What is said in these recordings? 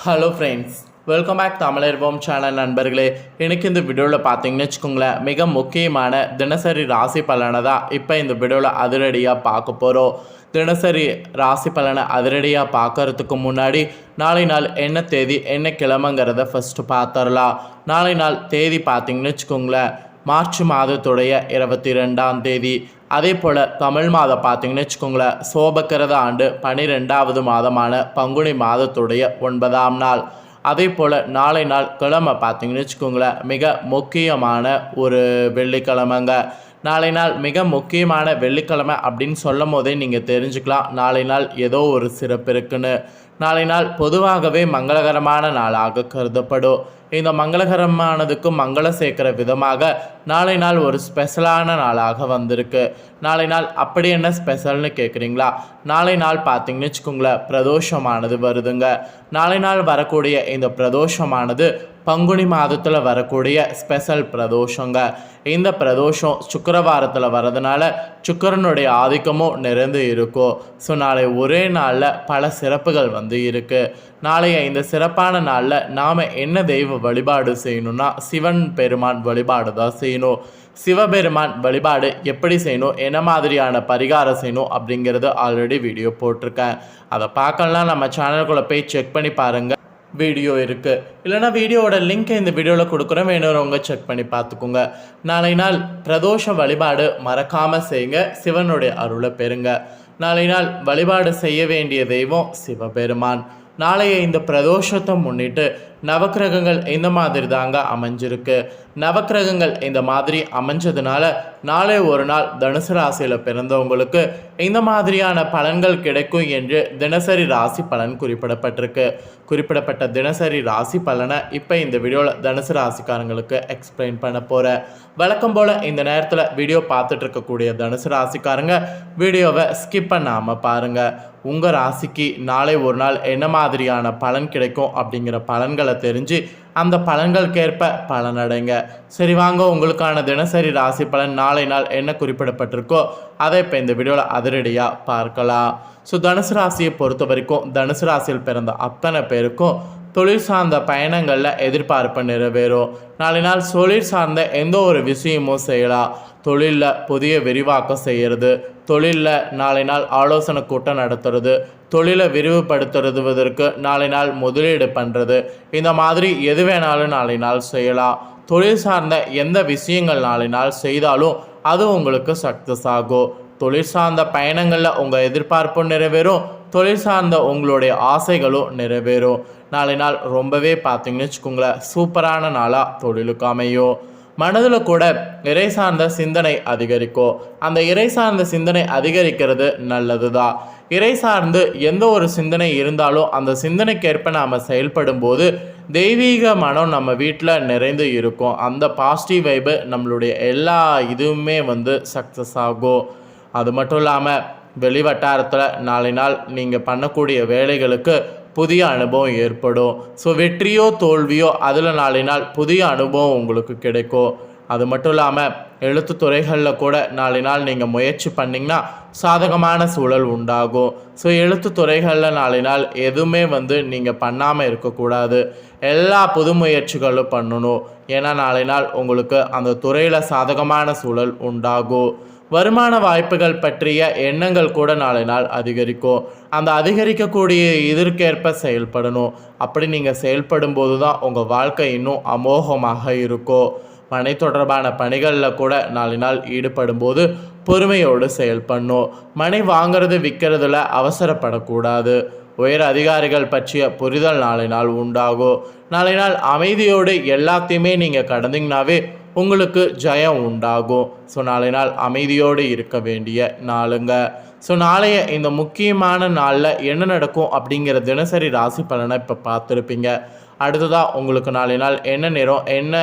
Hello friends welcome back தமிழர்வோம் channel நண்பர்களே. எனக்கு இந்த வீடியோவில் பார்த்தீங்கன்னு வச்சுக்கோங்களேன் மிக முக்கியமான தினசரி ராசி பலனை தான் இப்போ இந்த வீடியோவில் அதிரடியாக பார்க்க போகிறோம் தினசரி ராசி பலனை அதிரடியாக பார்க்கறதுக்கு முன்னாடி நாளை நாள் என்ன தேதி என்ன கிழமைங்கிறத ஃபஸ்ட்டு பார்த்துடலாம். நாளை நாள் தேதி பார்த்தீங்கன்னு வச்சுக்கோங்களேன் மார்ச் மாதத்துடைய இருபத்தி ரெண்டாம் தேதி. அதே போல் தமிழ் மாதம் பார்த்தீங்கன்னு வச்சுக்கோங்களேன் சோபக்கிரத ஆண்டு பனிரெண்டாவது மாதமான பங்குனி மாதத்துடைய ஒன்பதாம் நாள். அதே போல் நாளை நாள் கிழமை பார்த்தீங்கன்னு வச்சுக்கோங்களேன் மிக முக்கியமான ஒரு வெள்ளிக்கிழமைங்க. நாளை நாள் மிக முக்கியமான வெள்ளிக்கிழமை அப்படின்னு சொல்லும் போதே நீங்கள் தெரிஞ்சுக்கலாம் நாளை நாள் ஏதோ ஒரு சிறப்பு இருக்குன்னு. நாளை நாள் பொதுவாகவே மங்களகரமான நாளாக கருதப்படும். இந்த மங்களகரமானதுக்கு மங்களம் சேர்க்கிற விதமாக நாளை நாள் ஒரு ஸ்பெஷலான நாளாக வந்திருக்கு. நாளை நாள் அப்படி என்ன ஸ்பெஷல்னு கேட்குறீங்களா நாளை நாள் பார்த்தீங்கன்னு வச்சுக்கோங்களேன் பிரதோஷமானது வருதுங்க. நாளை நாள் வரக்கூடிய இந்த பிரதோஷமானது பங்குனி மாதத்தில் வரக்கூடிய ஸ்பெஷல் பிரதோஷங்க. இந்த பிரதோஷம் சுக்கரவாரத்தில் வரதுனால சுக்கரனுடைய ஆதிக்கமும் நிறைந்து இருக்கும் ஸோ நாளை ஒரே நாளில் பல சிறப்புகள் வந்து இருக்குது நாளைய இந்த சிறப்பான நாளில் நாம் என்ன தெய்வ வழிபாடு செய்யணும்னா சிவன் பெருமான் வழிபாடு தான் செய்யணும். சிவபெருமான் வழிபாடு எப்படி செய்யணும்? என்ன மாதிரியான பரிகாரம் செய்யணும்? அப்படிங்கிறது ஆல்ரெடி வீடியோ போட்டிருக்கேன். அதை பார்க்கலாம் நம்ம சேனலுக்குள்ளே போய் செக் பண்ணி பாருங்கள் வீடியோ இருக்குது இல்லைனா வீடியோவோட லிங்க்கை இந்த வீடியோவில் கொடுக்குறோம் வேணுறவங்க செக் பண்ணி பார்த்துக்கோங்க. நாளை நாள் பிரதோஷ வழிபாடு மறக்காமல் செய்யுங்க. சிவனுடைய அருளை பெறுங்க. நாளை நாள் வழிபாடு செய்ய வேண்டிய தெய்வம் சிவபெருமான். நாளைய இந்த பிரதோஷத்தை முன்னிட்டு நவக்கிரகங்கள் இந்த மாதிரி தாங்க அமைஞ்சிருக்கு. நவக்கிரகங்கள் இந்த மாதிரி அமைஞ்சதுனால நாளை ஒரு நாள் தனுசு ராசியில் பிறந்தவங்களுக்கு இந்த மாதிரியான பலன்கள் கிடைக்கும் என்று தினசரி ராசி பலன் குறிப்பிடப்பட்டிருக்கு. குறிப்பிடப்பட்ட தினசரி ராசி பலனை இப்போ இந்த வீடியோவில் தனுசு ராசிக்காரங்களுக்கு எக்ஸ்பிளைன் பண்ண போகிறேன் வழக்கம் போல் இந்த நேரத்தில் வீடியோ பார்த்துட்டு இருக்கக்கூடிய தனுசு ராசிக்காரங்க வீடியோவை ஸ்கிப் பண்ணாமல் பாருங்கள் உங்கள் ராசிக்கு நாளை ஒரு நாள் என்ன மாதிரியான பலன் கிடைக்கும் அப்படிங்கிற பலன்களை தெரிஞ்சு அந்த பலன்களுக்கேற்ப பலனடைங்க சரி வாங்க. உங்களுக்கான தினசரி ராசி பலன் நாளை நாள் என்ன குறிப்பிடப்பட்டிருக்கோ அதை இப்போ இந்த வீடியோவில் அதிரடியாக பார்க்கலாம். ஸோ தனுசு ராசியை பொறுத்த வரைக்கும் தனுசு ராசியில் பிறந்த அத்தனை பேருக்கும் தொழில் சார்ந்த பயணங்களில் எதிர்பார்ப்பு நிறைவேறும். நாளை நாள் தொழில் சார்ந்த எந்த ஒரு விஷயமும் செய்யலாம் தொழிலில் புதிய விரிவாக்கம் செய்கிறது தொழிலில் நாளை நாள் ஆலோசனை கூட்டம் நடத்துறது. தொழிலை விரிவுபடுத்துறதுவதற்கு நாளை நாள் முதலீடு பண்ணுறது இந்த மாதிரி எது வேணாலும் நாளை நாள் செய்யலாம் தொழில் சார்ந்த எந்த விஷயங்கள் நாளை நாள் செய்தாலும் அது உங்களுக்கு சக்ஸஸ் ஆகும். தொழில் சார்ந்த பயணங்களில் உங்கள் எதிர்பார்ப்பும் நிறைவேறும். தொழில் சார்ந்த உங்களுடைய ஆசைகளும் நிறைவேறும். நாளை நாள் ரொம்பவே பார்த்தீங்கன்னு வச்சுக்கோங்களேன் சூப்பரான நாளாக தொழிலுக்கு அமையும். மனதில் கூட இறை சார்ந்த சிந்தனை அதிகரிக்கும். அந்த இறை சார்ந்த சிந்தனை அதிகரிக்கிறது நல்லது தான் இறை சார்ந்து எந்த ஒரு சிந்தனை இருந்தாலும் அந்த சிந்தனைக்கேற்ப நாம் செயல்படும் போது தெய்வீக மனம் நம்ம வீட்டில் நிறைந்து இருக்கும். அந்த பாசிட்டிவ் வைபு நம்மளுடைய எல்லா இதுவுமே வந்து சக்ஸஸ் ஆகும். அது மட்டும் இல்லாமல் வெளி வட்டாரத்தில் நாளை நாள் நீங்கள் பண்ணக்கூடிய வேலைகளுக்கு புதிய அனுபவம் ஏற்படும். ஸோ வெற்றியோ தோல்வியோ அதில் நாளை நாள் புதிய அனுபவம் உங்களுக்கு கிடைக்கும். அது மட்டும் இல்லாமல் எழுத்து துறைகளில் கூட நாளை நாள் நீங்கள் முயற்சி பண்ணிங்கன்னா சாதகமான சூழல் உண்டாகும். ஸோ எழுத்து துறைகளில் நாளை நாள் எதுவுமே வந்து நீங்கள் பண்ணாமல் இருக்கக்கூடாது. எல்லா புது முயற்சிகளும் பண்ணணும். ஏன்னா நாளை நாள் உங்களுக்கு அந்த துறையில் சாதகமான சூழல் உண்டாகும். வருமான வாய்ப்புகள் பற்றிய எண்ணங்கள் கூட நாளை நாள் அதிகரிக்கும். அந்த அதிகரிக்கக்கூடிய இதற்கேற்ப செயல்படணும். அப்படி நீங்கள் செயல்படும் போது தான் உங்கள் வாழ்க்கை இன்னும் அமோகமாக இருக்கும். மனை தொடர்பான பணிகளில் கூட நாளை நாள் ஈடுபடும் போது பொறுமையோடு செயல்படணும். மனை வாங்கிறது விற்கிறதுல அவசரப்படக்கூடாது. உயர் அதிகாரிகள் பற்றிய புரிதல் நாளை நாள் உண்டாகும். நாளை நாள் அமைதியோடு எல்லாத்தையுமே நீங்கள் கடந்தீங்கனாவே உங்களுக்கு ஜெயம் உண்டாகும். ஸோ நாளை நாள் அமைதியோடு இருக்க வேண்டிய நாளுங்க. ஸோ நாளைய இந்த முக்கியமான நாளில் என்ன நடக்கும் அப்படிங்கிற தினசரி ராசி பலனை இப்போ பார்த்துருப்பீங்க. அடுத்ததாக உங்களுக்கு நாளை நாள் என்ன நிறம் என்ன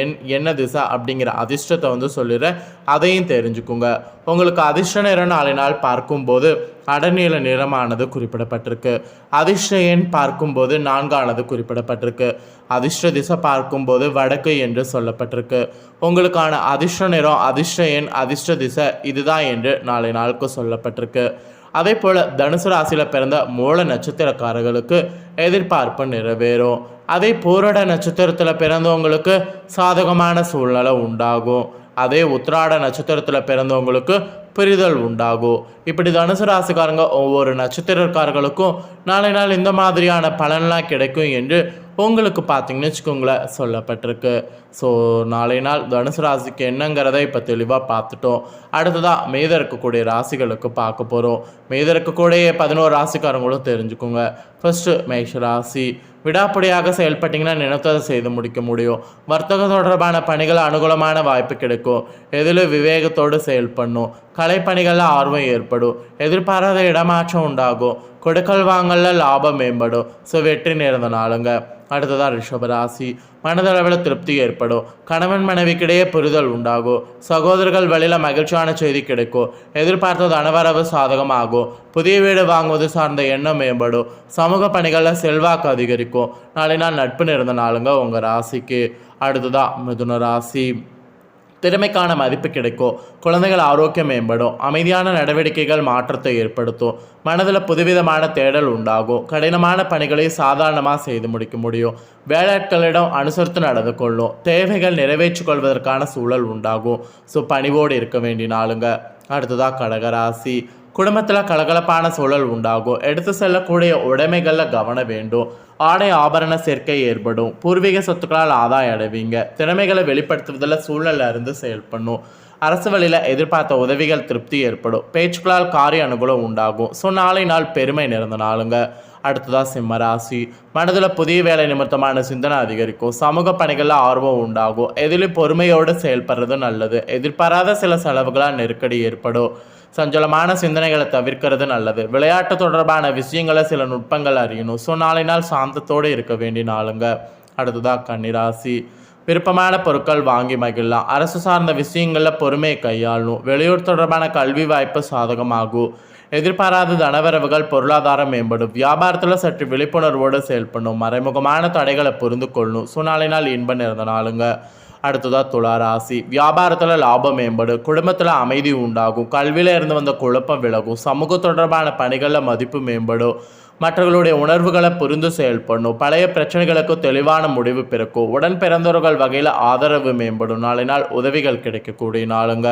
என் என்ன திசை அப்படிங்கிற அதிர்ஷ்டத்தை வந்து சொல்லிடுறேன். அதையும் தெரிஞ்சுக்குங்க. உங்களுக்கு அதிர்ஷ்ட நிறம் நாளை நாள் பார்க்கும்போது அடநீல நிறமானது குறிப்பிடப்பட்டிருக்கு. அதிர்ஷ்ட எண் பார்க்கும்போது நான்கானது குறிப்பிடப்பட்டிருக்கு. அதிர்ஷ்ட திசை பார்க்கும்போது வடக்கு என்று சொல்லப்பட்டிருக்கு. உங்களுக்கான அதிர்ஷ்ட நிறம் அதிர்ஷ்ட எண் அதிர்ஷ்ட திசை இதுதான் என்று நாளை நாளுக்கு சொல்லப்பட்டிருக்கு. அதே போல் தனுசு ராசியில் பிறந்த மூல நட்சத்திரக்காரர்களுக்கு எதிர்பார்ப்பு நிறைவேறும். அதே பூரட நட்சத்திரத்தில் பிறந்தவங்களுக்கு சாதகமான சூழ்நிலை உண்டாகும். அதே உத்திராட நட்சத்திரத்தில் பிறந்தவங்களுக்கு புரிதல் உண்டாகும் இப்படி தனுசு ராசிக்காரங்க ஒவ்வொரு நட்சத்திரக்காரர்களுக்கும் நாளை நாள் இந்த மாதிரியான பலன்லாம் கிடைக்கும் என்று உங்களுக்கு பார்த்தீங்கன்னு வச்சுக்கோங்களேன் சொல்லப்பட்டிருக்கு. ஸோ நாளை நாள் தனுசு ராசிக்கு என்னங்கிறத இப்போ தெளிவாக பார்த்துட்டோம். அடுத்ததாக மீத இருக்கக்கூடிய ராசிகளுக்கு பார்க்க போகிறோம் மீத இருக்கக்கூடிய பதினோரு ராசிக்காரங்களும் தெரிஞ்சுக்கோங்க. ஃபஸ்ட்டு மேஷ ராசி. விடாப்படியாக செயல்பட்டிங்கன்னா நினைத்ததை செய்து முடிக்க முடியும். வர்த்தக தொடர்பான பணிகள் அனுகூலமான வாய்ப்பு கிடைக்கும். எதில் விவேகத்தோடு செயல்படணும் கலைப்பணிகளில் ஆர்வம் ஏற்படும். எதிர்பாராத இடமாற்றம் உண்டாகும். கொடுக்கல் வாங்கல்ல லாபம் மேம்படும். ஸோ வெற்றி நேர்ந்த நாளுங்க. அடுத்ததாக ரிஷபராசி மனதளவில் திருப்தி ஏற்படும். கணவன் மனைவிக்கிடையே புரிதல் உண்டாகும் சகோதரர்கள் வழியில் மகிழ்ச்சியான செய்தி கிடைக்கும் எதிர்பார்த்த தனவரவு சாதகமாகும் புதிய வீடு வாங்குவது சார்ந்த எண்ணம் மேம்படும். சமூக பணிகளில் செல்வாக்கு அதிகரிக்கும். நாளை நாள் நட்பு நிறந்த நாளுங்க உங்கள் ராசிக்கு. அடுத்ததாக மிதுன ராசி. திறமைக்கான மதிப்பு கிடைக்கும். குழந்தைகள் ஆரோக்கியம் மேம்படும். அமைதியான நடவடிக்கைகள் மாற்றத்தை ஏற்படுத்தும். மனதில் புதுவிதமான தேடல் உண்டாகும். கடினமான பணிகளை சாதாரணமாக செய்து முடிக்க முடியும். வேலையாட்களிடம் அனுசரித்து நடந்து கொள்ளும். தேவைகள் நிறைவேற்றிக் கொள்வதற்கான சூழல் உண்டாகும். ஸோ பணிவோடு இருக்க வேண்டினாலுங்க அடுத்ததாக கடகராசி. குடும்பத்தில் கலகலப்பான சூழல் உண்டாகும். எடுத்து செல்லக்கூடிய உடைமைகளில் கவனம் வேண்டும். ஆடை ஆபரண சேர்க்கை ஏற்படும். பூர்வீக சொத்துக்களால் ஆதாயம் அடைவீங்க. திறமைகளை வெளிப்படுத்துவதில் சூழல்ல இருந்து செயல்படணும். அரசு வழியில் எதிர்பார்த்த உதவிகள் திருப்தி ஏற்படும். பேச்சுக்களால் காரிய அனுகூலம் உண்டாகும். ஸோ நாளை நாள் பெருமை நிறந்த நாளுங்க. அடுத்ததாக சிம்ம ராசி. மனதில் புதிய வேலை நிமித்தமான சிந்தனை அதிகரிக்கும். சமூக பணிகளில் ஆர்வம் உண்டாகும். எதிலும் பொறுமையோடு செயல்படுறது நல்லது. எதிர்பாராத சில செலவுகளால் நெருக்கடி ஏற்படும். சஞ்சலமான சிந்தனைகளை தவிர்க்கிறது நல்லது. விளையாட்டு தொடர்பான விஷயங்களை சில நுட்பங்கள் அறியணும். ஸோ நாளை நாள் சாந்தத்தோடு இருக்க வேண்டிய நாளுங்க. அடுத்ததாக கன்னிராசி. விருப்பமான பொருட்கள் வாங்கி மகிழலாம். அரசு சார்ந்த விஷயங்களில் பொறுமையை கையாளணும். வெளியூர் தொடர்பான கல்வி வாய்ப்பு சாதகமாகும். எதிர்பாராத தனவரவுகள் பொருளாதாரம் மேம்படும். வியாபாரத்தில் சற்று விழிப்புணர்வோடு செயல்படணும். மறைமுகமான தடைகளை புரிந்து கொள்ளணும். சுனாலினால் இன்பம் நிறந்த நாளுங்க. அடுத்ததாக துளாராசி வியாபாரத்தில் லாபம் மேம்படும் குடும்பத்தில் அமைதி உண்டாகும் கல்வியில் இருந்து வந்த குழப்பம் விலகும் சமூக தொடர்பான பணிகளில் மதிப்பு மேம்படும் மற்றவர்களுடைய உணர்வுகளை புரிந்து செயல்படணும் பழைய பிரச்சனைகளுக்கு தெளிவான முடிவு பிறக்கும் உடன் பிறந்தவர்கள் வகையில் ஆதரவு மேம்படும் நாளை நாள் உதவிகள் கிடைக்கக்கூடிய நாளுங்க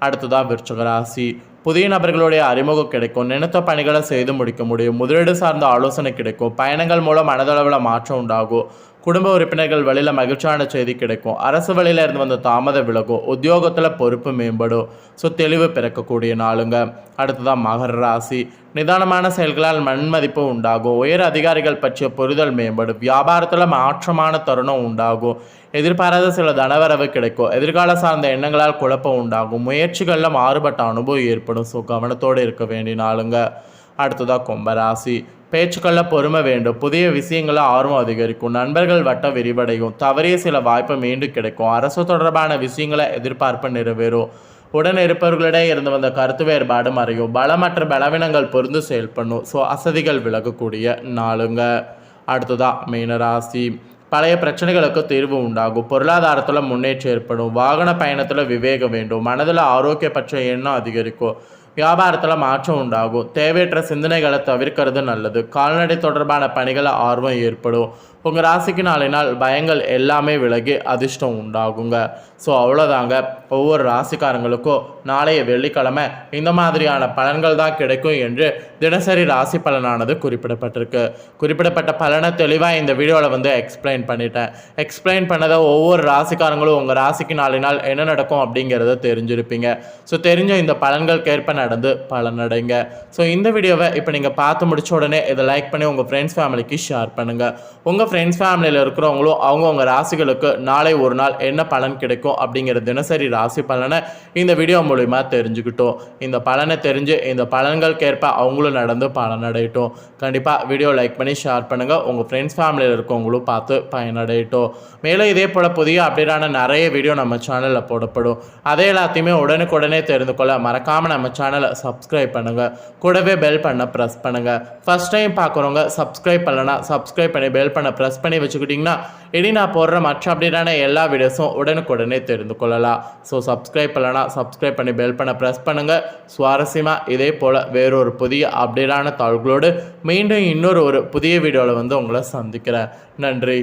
அடுத்ததாக விருச்சகராசி புதிய நபர்களுடைய அறிமுகம் கிடைக்கும் நினைத்த பணிகளை செய்து முடிக்க முடியும் முதலீடு சார்ந்த ஆலோசனை கிடைக்கும் பயணங்கள் மூலம் மனதளவில் மாற்றம் உண்டாகும் குடும்ப உறுப்பினர்கள் வழியில் மகிழ்ச்சியான செய்தி கிடைக்கும். அரசு வழியில இருந்து வந்த தாமத விலகும் உத்தியோகத்தில் பொறுப்பு மேம்படும் ஸோ தெளிவு பிறக்கக்கூடிய நாளுங்க. அடுத்ததான் மகர ராசி. நிதானமான செயல்களால் மண்மதிப்பு உண்டாகும். உயர் அதிகாரிகள் பற்றிய புரிதல் மேம்படும். வியாபாரத்தில் மாற்றமான தருணம் உண்டாகும். எதிர்பாராத சில தனவரவு கிடைக்கும். எதிர்கால சார்ந்த எண்ணங்களால் குழப்பம் உண்டாகும். முயற்சிகளில் மாறுபட்ட அனுபவம் ஏற்படும். ஸோ கவனத்தோடு இருக்க வேண்டிய நாளுங்க. அடுத்ததாக கும்பராசி பேச்சுக்களில் பொறுமை வேண்டும். புதிய விஷயங்களை ஆர்வம் அதிகரிக்கும். நண்பர்கள் வட்டம் விரிவடையும். தவறிய சில வாய்ப்பு மீண்டும் கிடைக்கும். அரசு தொடர்பான விஷயங்களை எதிர்பார்ப்பு நிறைவேறும். உடன் இருப்பவர்களிடையே இருந்து வந்த கருத்து வேறுபாடு மறையும். பலமற்ற பலவீனங்கள் பொருந்து செயல்படணும். ஸோ அசதிகள் விலகக்கூடிய நாளுங்க. அடுத்ததாக மீனராசி. பழைய பிரச்சனைகளுக்கு தீர்வு உண்டாகும். பொருளாதாரத்தில் முன்னேற்றம் ஏற்படும். வாகன பயணத்தில் விவேகம் வேண்டும். மனதில் ஆரோக்கிய பற்றிய எண்ணம் அதிகரிக்கும். வியாபாரத்தில் மாற்றம் உண்டாகும். தேவையற்ற சிந்தனைகளை தவிர்க்கிறது நல்லது. கால்நடை தொடர்பான பணிகளை ஆர்வம் ஏற்படும். உங்கள் ராசிக்கு நாளை நாள் பயங்கள் எல்லாமே விலகி அதிர்ஷ்டம் உண்டாகுங்க. ஸோ அவ்வளோதாங்க ஒவ்வொரு ராசிக்காரங்களுக்கும் நாளைய வெள்ளிக்கிழமை இந்த மாதிரியான பலன்கள் தான் கிடைக்கும் என்று தினசரி ராசி பலனானது குறிப்பிடப்பட்டிருக்கு. குறிப்பிடப்பட்ட பலனை தெளிவாக இந்த வீடியோவில் வந்து எக்ஸ்பிளைன் பண்ணிட்டேன். எக்ஸ்பிளைன் பண்ணதை ஒவ்வொரு ராசிக்காரங்களும் உங்கள் ராசிக்கு நாளை நாள் என்ன நடக்கும் அப்படிங்கிறத தெரிஞ்சிருப்பீங்க. ஸோ தெரிஞ்ச இந்த பலன்களுக்கேற்ப நடந்து பலனடைங்க. ஸோ இந்த வீடியோவை இப்போ நீங்கள் பார்த்து முடிச்ச உடனே இதை லைக் பண்ணி உங்கள் ஃப்ரெண்ட்ஸ் ஃபேமிலிக்கு ஷேர் பண்ணுங்கள் உங்கள் ஃப்ரெண்ட்ஸ் ஃபேமிலியில் இருக்கிறவங்களும் அவங்கவுங்க ராசிகளுக்கு நாளை ஒரு நாள் என்ன பலன் கிடைக்கும் அப்படிங்கிற தினசரி ராசி பலனை இந்த வீடியோ மூலிமா தெரிஞ்சுக்கிட்டோம். இந்த பலனை தெரிஞ்சு இந்த பலன்களுக்கேற்ப அவங்களும் நடந்து பலனடையட்டும் கண்டிப்பாக வீடியோ லைக் பண்ணி ஷேர் பண்ணுங்கள் உங்கள் ஃப்ரெண்ட்ஸ் ஃபேமிலியில் இருக்கவங்களும் பார்த்து பயனடையட்டும். மேலும் இதே போல் புதிய அப்டேட்டான நிறைய வீடியோ நம்ம சேனலில் போடப்படும். அதை எல்லாத்தையுமே உடனுக்குடனே தெரிந்து கொள்ள மறக்காமல் நம்ம சேனலை சப்ஸ்கிரைப் பண்ணுங்கள் கூடவே பெல் பண்ண ப்ரெஸ் பண்ணுங்கள் ஃபஸ்ட் டைம் பார்க்குறவங்க சப்ஸ்கிரைப் பண்ணலன்னா சப்ஸ்கிரைப் பண்ணி பெல் பண்ண ப்ரெஸ் பண்ணி வச்சுக்கிட்டிங்கன்னா இனி நான் போடுற மற்ற அப்டேட்டான எல்லா வீடியோஸும் உடனுக்குடனே தெரிந்து கொள்ளலாம். ஸோ சப்ஸ்கிரைப் பண்ணலன்னா சப்ஸ்கிரைப் பண்ணி பெல் பண்ண ப்ரெஸ் பண்ணுங்கள் சுவாரஸ்யமாக இதே போல் வேறொரு புதிய அப்டேட்டான தாள்களோடு மீண்டும் இன்னொரு ஒரு புதிய வீடியோவில் வந்து உங்களை சந்திக்கிறேன். நன்றி.